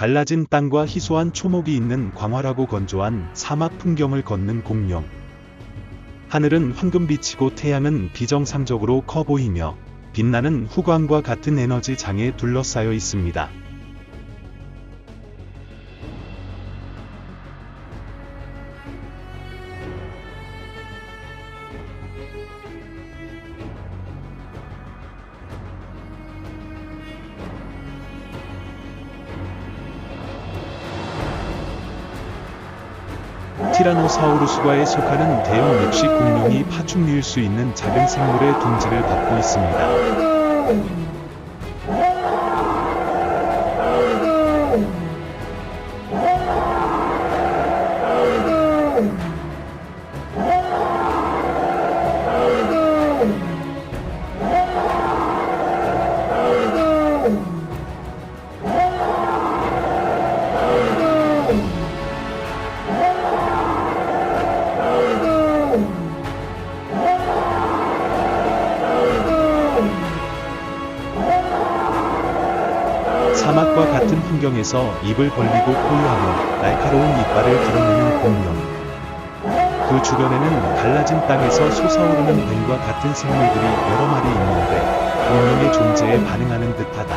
갈라진 땅과 희소한 초목이 있는 광활하고 건조한 사막 풍경을 걷는 공룡. 하늘은 황금빛이고 태양은 비정상적으로 커 보이며 빛나는 후광과 같은 에너지 장에 둘러싸여 있습니다. 티라노사우루스과에 속하는 대형 육식 공룡이 파충류일 수 있는 작은 생물의 둥지를 받고 있습니다. 사막과 같은 환경에서 입을 벌리고 포유하며 날카로운 이빨을 드러내는 공룡. 그 주변에는 갈라진 땅에서 솟아오르는 뱀과 같은 생물들이 여러 마리 있는데 공룡의 존재에 반응하는 듯하다.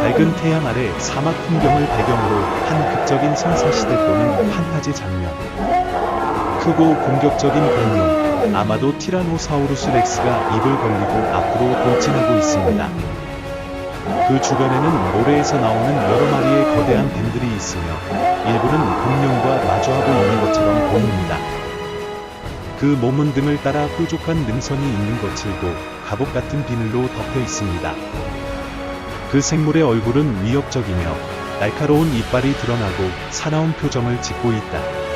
밝은 태양 아래 사막 풍경을 배경으로 한 극적인 선사시대 또는 판타지 장면. 크고 공격적인 공룡, 아마도 티라노사우루스 렉스가 입을 벌리고 앞으로 돌진하고 있습니다. 그 주변에는 모래에서 나오는 여러 마리의 거대한 뱀들이 있으며 일부는 공룡과 마주하고 있는 것처럼 보입니다. 그 몸은 등을 따라 뾰족한 능선이 있는 거칠고 갑옷 같은 비늘로 덮여 있습니다. 그 생물의 얼굴은 위협적이며 날카로운 이빨이 드러나고 사나운 표정을 짓고 있다.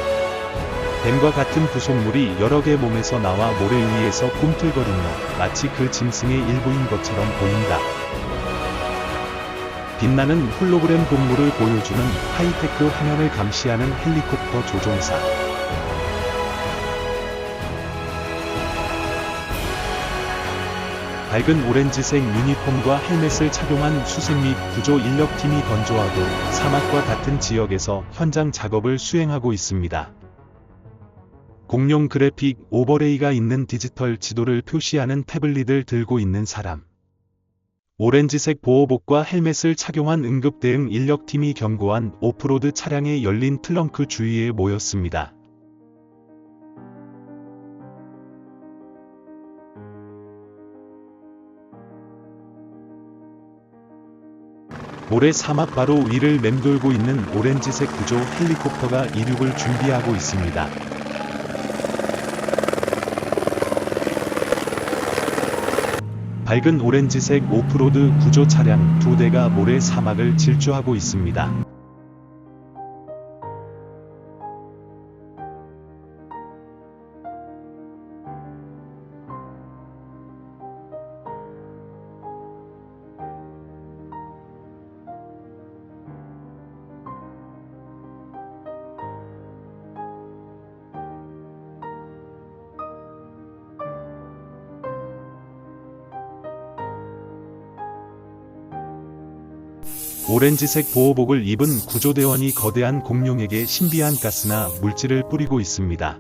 뱀과 같은 부속물이 여러 개 몸에서 나와 모래 위에서 꿈틀거리며 마치 그 짐승의 일부인 것처럼 보인다. 빛나는 홀로그램 동물을 보여주는 하이테크 화면을 감시하는 헬리콥터 조종사. 밝은 오렌지색 유니폼과 헬멧을 착용한 수색 및 구조 인력팀이 건조하고 사막과 같은 지역에서 현장 작업을 수행하고 있습니다. 공룡 그래픽 오버레이가 있는 디지털 지도를 표시하는 태블릿을 들고 있는 사람. 오렌지색 보호복과 헬멧을 착용한 응급대응 인력팀이 경고한 오프로드 차량의 열린 트렁크 주위에 모였습니다. 모래 사막 바로 위를 맴돌고 있는 오렌지색 구조 헬리콥터가 이륙을 준비하고 있습니다. 밝은 오렌지색 오프로드 구조 차량 두 대가 모래 사막을 질주하고 있습니다. 오렌지색 보호복을 입은 구조대원이 거대한 공룡에게 신비한 가스나 물질을 뿌리고 있습니다.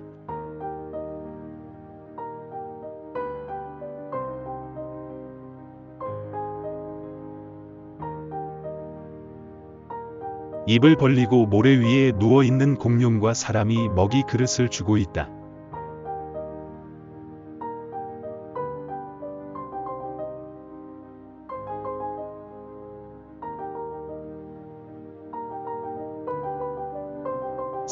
입을 벌리고 모래 위에 누워 있는 공룡과 사람이 먹이 그릇을 주고 있다.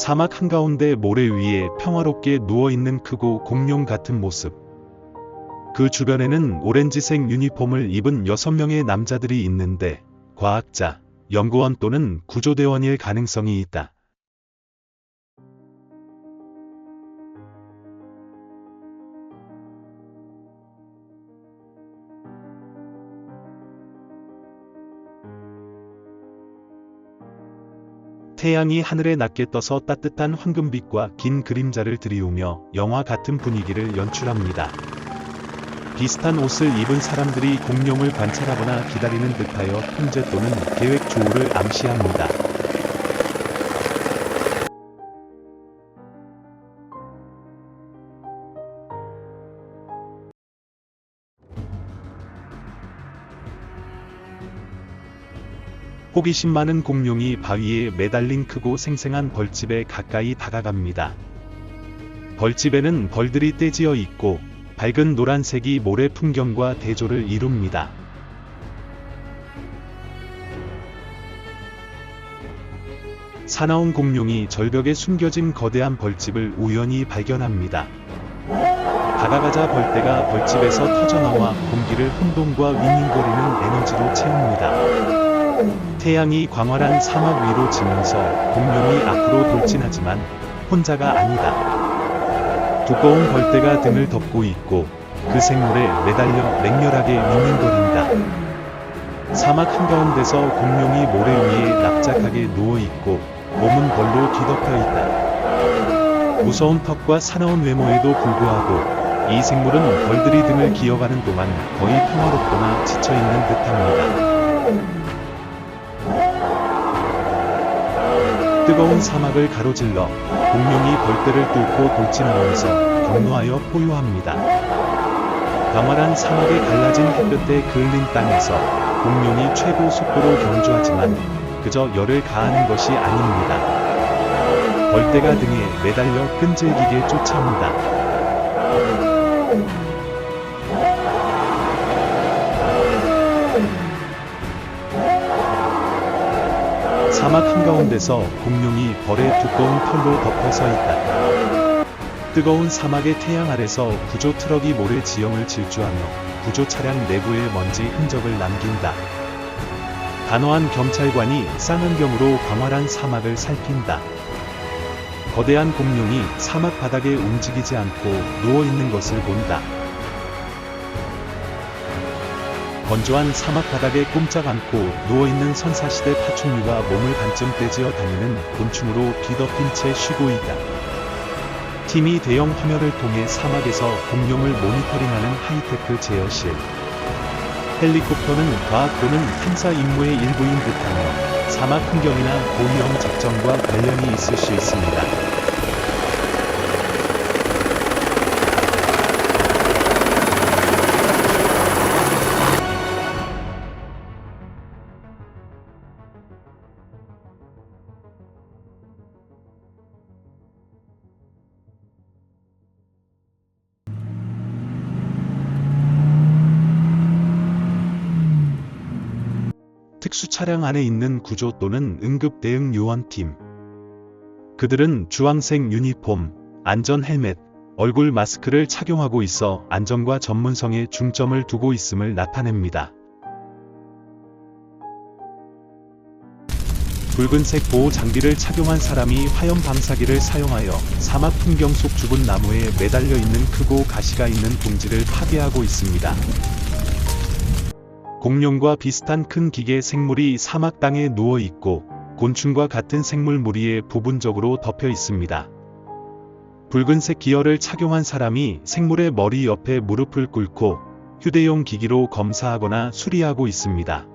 사막 한가운데 모래 위에 평화롭게 누워있는 크고 공룡 같은 모습. 그 주변에는 오렌지색 유니폼을 입은 6명의 남자들이 있는데, 과학자, 연구원 또는 구조대원일 가능성이 있다. 태양이 하늘에 낮게 떠서 따뜻한 황금빛과 긴 그림자를 들이우며 영화 같은 분위기를 연출합니다. 비슷한 옷을 입은 사람들이 공룡을 관찰하거나 기다리는 듯하여 통제 또는 계획 조우를 암시합니다. 호기심 많은 공룡이 바위에 매달린 크고 생생한 벌집에 가까이 다가갑니다. 벌집에는 벌들이 떼지어 있고 밝은 노란색이 모래 풍경과 대조를 이룹니다. 사나운 공룡이 절벽에 숨겨진 거대한 벌집을 우연히 발견합니다. 다가가자 벌떼가 벌집에서 터져나와 공기를 혼돈과 윙윙거리는 에너지로 채웁니다. 태양이 광활한 사막 위로 지면서 공룡이 앞으로 돌진하지만 혼자가 아니다. 두꺼운 벌떼가 등을 덮고 있고 그 생물에 매달려 맹렬하게 윙윙거린다. 사막 한가운데서 공룡이 모래 위에 납작하게 누워 있고 몸은 벌로 뒤덮여 있다. 무서운 턱과 사나운 외모에도 불구하고 이 생물은 벌들이 등을 기어가는 동안 거의 평화롭거나 지쳐 있는 듯합니다. 뜨거운 사막을 가로질러 공룡이 벌떼를 뚫고 돌진하면서 경로하여 포효합니다. 광활한 사막에 갈라진 햇볕에 그을린 땅에서 공룡이 최고 속도로 경주하지만 그저 열을 가하는 것이 아닙니다. 벌떼가 등에 매달려 끈질기게 쫓아옵니다. 사막 한가운데서 공룡이 벌의 두꺼운 털로 덮어서 있다. 뜨거운 사막의 태양 아래서 구조 트럭이 모래 지형을 질주하며 구조 차량 내부에 먼지 흔적을 남긴다. 단호한 경찰관이 쌍안경으로 광활한 사막을 살핀다. 거대한 공룡이 사막 바닥에 움직이지 않고 누워있는 것을 본다. 건조한 사막 바닥에 꼼짝 않고 누워있는 선사시대 파충류가 몸을 반쯤 떼지어 다니는 곤충으로 뒤덮인 채 쉬고 있다. 팀이 대형 화면을 통해 사막에서 공룡을 모니터링하는 하이테크 제어실. 헬리콥터는 과학 또는 탐사 임무의 일부인 듯하며 사막 풍경이나 고위험 작전과 관련이 있을 수 있습니다. 특수 차량 안에 있는 구조 또는 응급 대응 요원팀. 그들은 주황색 유니폼, 안전 헬멧, 얼굴 마스크를 착용하고 있어 안전과 전문성에 중점을 두고 있음을 나타냅니다. 붉은색 보호 장비를 착용한 사람이 화염 방사기를 사용하여 사막 풍경 속 죽은 나무에 매달려 있는 크고 가시가 있는 둥지를 파괴하고 있습니다. 공룡과 비슷한 큰 기계 생물이 사막 땅에 누워 있고 곤충과 같은 생물 무리에 부분적으로 덮여 있습니다. 붉은색 기어를 착용한 사람이 생물의 머리 옆에 무릎을 꿇고 휴대용 기기로 검사하거나 수리하고 있습니다.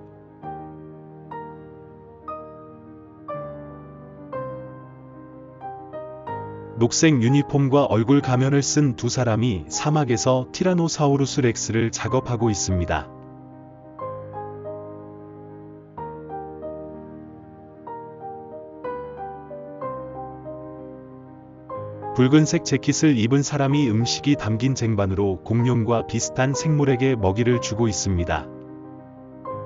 녹색 유니폼과 얼굴 가면을 쓴 두 사람이 사막에서 티라노사우루스 렉스를 작업하고 있습니다. 붉은색 재킷을 입은 사람이 음식이 담긴 쟁반으로 공룡과 비슷한 생물에게 먹이를 주고 있습니다.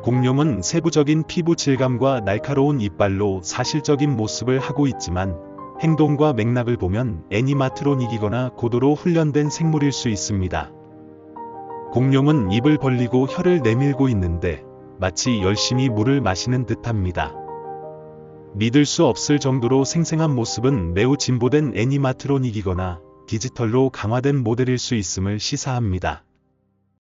공룡은 세부적인 피부 질감과 날카로운 이빨로 사실적인 모습을 하고 있지만 행동과 맥락을 보면 애니마트로닉이거나 고도로 훈련된 생물일 수 있습니다. 공룡은 입을 벌리고 혀를 내밀고 있는데 마치 열심히 물을 마시는 듯합니다. 믿을 수 없을 정도로 생생한 모습은 매우 진보된 애니마트로닉이거나 디지털로 강화된 모델일 수 있음을 시사합니다.